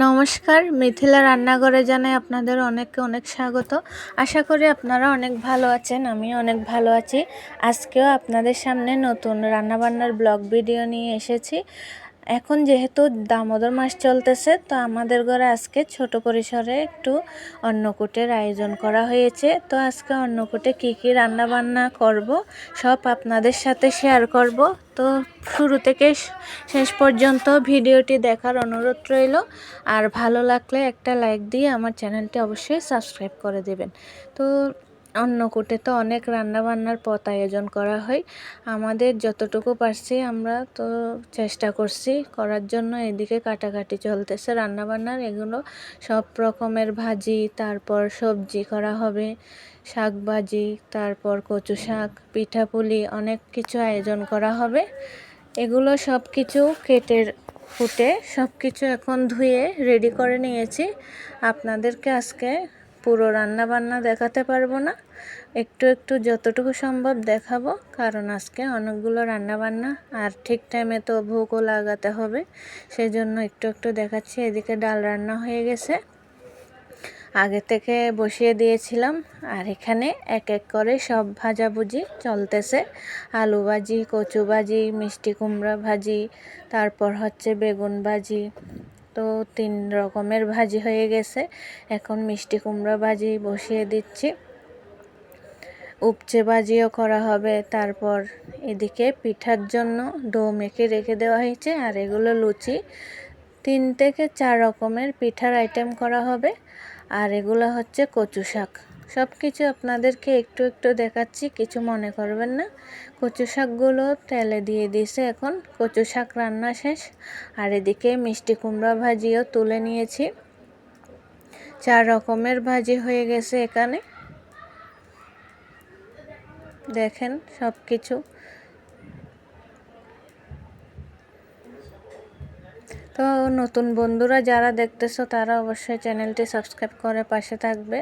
নমস্কার, মিথিলা রান্নাঘরে জানাই আপনাদের অনেককে অনেক স্বাগত। আশা করি আপনারা অনেক ভালো আছেন আমি অনেক ভালো আছি। আজকেও আপনাদের সামনে নতুন রান্নাবান্নার ব্লগ ভিডিও নিয়ে এসেছি। এখন যেহেতু দামোদর মাস চলতেছে, তো আমাদের ঘরে আজকে ছোট পরিসরে একটু অন্নকূটের আয়োজন করা হয়েছে। তো আজকে অন্নকূটে কী কী রান্নাবান্না করব, সব আপনাদের সাথে শেয়ার করব। তো শুরু থেকে শেষ পর্যন্ত ভিডিওটি দেখার অনুরোধ রইল। আর ভালো লাগলে একটা লাইক দিয়ে আমার চ্যানেলটি অবশ্যই সাবস্ক্রাইব করে দেবেন। তো অন্নকূটে তো অনেক রান্নাবান্নার পথ আয়োজন করা হয়। আমাদের যতটুকু পারছি আমরা তো চেষ্টা করছি করার জন্য। এদিকে কাটাকাটি চলতেছে রান্নাবান্নার, এগুলো সব রকমের ভাজি, তারপর সবজি করা হবে শাক ভাজি তারপর কচু শাক, পিঠাপুলি, অনেক কিছু আয়োজন করা হবে। এগুলো সব কিছু কেটে ফুটে সব কিছু এখন ধুয়ে রেডি করে নিয়েছি। আপনাদেরকে আজকে পুরো রান্না বান্না দেখাতে পারব না। একটু একটু যতটুকু সম্ভব দেখাবো, কারণ আজকে অনেকগুলো রান্না বান্না আর ঠিক টাইমে তো ভোগও লাগাতে হবে সেই জন্য একটু একটু দেখাচ্ছি, এদিকে ডাল রান্না হয়ে গেছে। আগে থেকে বসিয়ে দিয়েছিলাম, আর এখানে এক এক করে সব ভাজাভুজি চলতেছে। আলু ভাজি, কচু ভাজি, মিষ্টি কুমড়া ভাজি, তারপর হচ্ছে বেগুন ভাজি তো তিন রকমের ভাজি হয়ে গেছে। এখন মিষ্টি কুমড়া ভাজি বসিয়ে দিচ্ছি। উপচে ভাজিও করা হবে। তারপর এদিকে পিঠার জন্য ডো মেখে রেখে দেওয়া হয়েছে। আর এগুলো লুচি। তিন থেকে চার রকমের পিঠার আইটেম করা হবে। আর এগুলো হচ্ছে কচু শাক। সব কিছু আপনাদেরকে একটু একটু দেখাচ্ছি, কিছু মনে করবেন না। কচু শাকগুলো তেলে দিয়ে দিয়েছে এখন। কচু শাক রান্না শেষ। আর এদিকে মিষ্টি কুমড়া ভাজিও তুলে নিয়েছি। চার রকমের ভাজি হয়ে গেছে এখানে। দেখেন সব কিছু তো নতুন বন্ধুরা যারা দেখতেছো তারা অবশ্যই চ্যানেলটি সাবস্ক্রাইব করে পাশে থাকবে।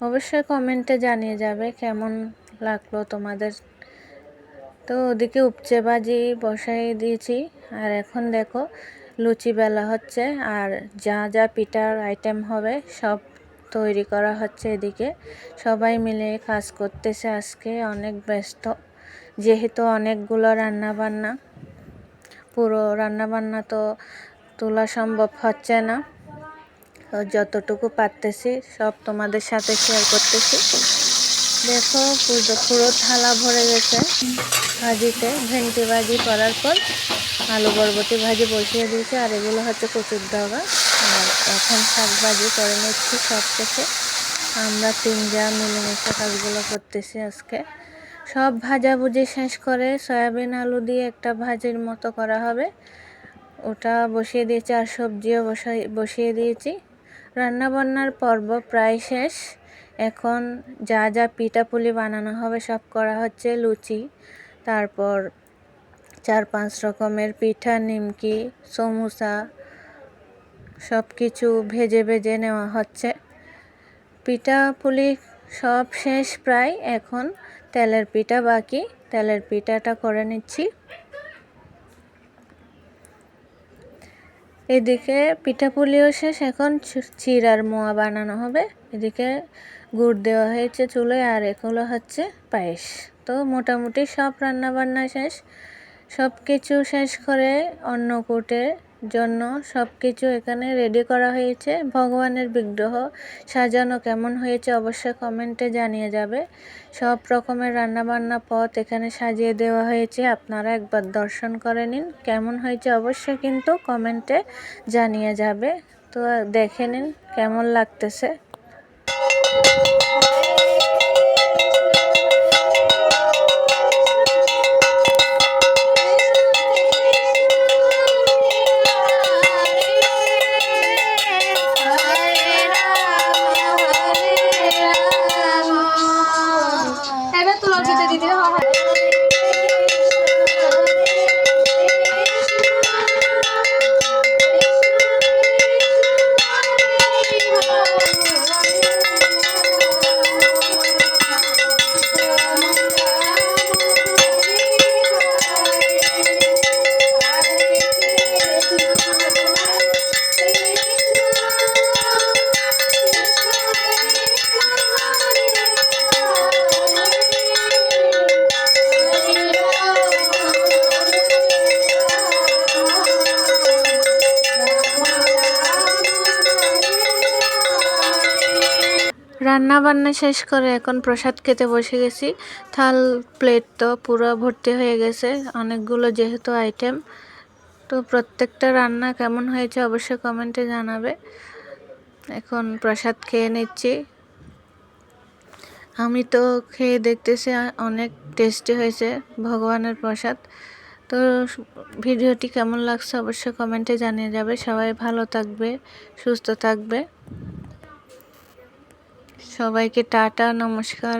অবশ্যই কমেন্টে জানিয়ে যাবে কেমন লাগল তোমাদের। তো ওদিকে উপচে ভাজি বসাই দিয়েছি। আর এখন দেখো লুচি বেলা হচ্ছে, আর যা যা পিঠার আইটেম হবে সব তৈরি করা হচ্ছে এদিকে। সবাই মিলে কাজ করতেছে আজকে, অনেক ব্যস্ত। যেহেতু অনেকগুলো রান্না বান্না পুরো রান্না বান্না তো তোলা সম্ভব হচ্ছে না। যতটুকু পারতেছি, সব তোমাদের সাথে শেয়ার করতেছি। দেখো, পুজো পুরো থালা ভরে গেছে। ভাজিতে ভেন্টি ভাজি করার পর আলু বরবটি ভাজি বসিয়ে দিয়েছি, আর এগুলো হচ্ছে কচুর দাগা আর এখন শাক ভাজি করে নিচ্ছি সব থেকে। আমরা তিন যা মিলেমিশে কাজগুলো করতেছি আজকে। সব ভাজাভুজি শেষ করে সয়াবিন আলু দিয়ে একটা ভাজির মতো করা হবে। ওটা বসিয়ে দিয়েছি আর সবজিও বসাই বসিয়ে দিয়েছি। রান্নাবান্নার পর্ব প্রায় শেষ। এখন যা যা পিঠাপুলি বানানো হবে সব করা হচ্ছে লুচি, তারপর চার পাঁচ রকমের পিঠা, নিমকি, সমুসা সব কিছু ভেজে ভেজে নেওয়া হচ্ছে। পিঠা পুলি সব শেষ প্রায়, এখন তেলের পিঠা বাকি। তেলের পিঠাটা করে নিচ্ছি। এদিকে পিঠাপুলিও শেষ, এখন চিরার মোয়া বানানো হবে। এদিকে গুড় দেওয়া হয়েছে চুলোয় আর এগুলো হচ্ছে পায়েস। তো মোটামুটি সব রান্নাবান্না শেষ। সব কিছু শেষ করে অন্য অন্নকূটে জন্য সব কিছু এখানে রেডি করা হয়েছে। ভগবানের বিগ্রহ সাজানো কেমন হয়েছে অবশ্যই কমেন্টে জানিয়ে যাবে। সব রকমের রান্নাবান্না পথ এখানে সাজিয়ে দেওয়া হয়েছে। আপনারা একবার দর্শন করে নিন, কেমন হয়েছে অবশ্যই কিন্তু কমেন্টে জানিয়ে যাবে। তো দেখে নিন কেমন লাগতেছে। 谢姐，今好，好。রান্না বান্না শেষ করে এখন প্রসাদ খেতে বসে গেছি। থাল প্লেট তো পুরো ভর্তি হয়ে গেছে, অনেকগুলো যেহেতু আইটেম তো প্রত্যেকটা রান্না কেমন হয়েছে অবশ্যই কমেন্টে জানাবে। এখন প্রসাদ খেয়ে নিচ্ছি। আমি তো খেয়ে দেখতেছি অনেক টেস্টি হয়েছে ভগবানের প্রসাদ। তো ভিডিওটি কেমন লাগছে অবশ্যই কমেন্টে জানিয়ে যাবে। সবাই ভালো থাকবে, সুস্থ থাকবে। সবাইকে টাটা নমস্কার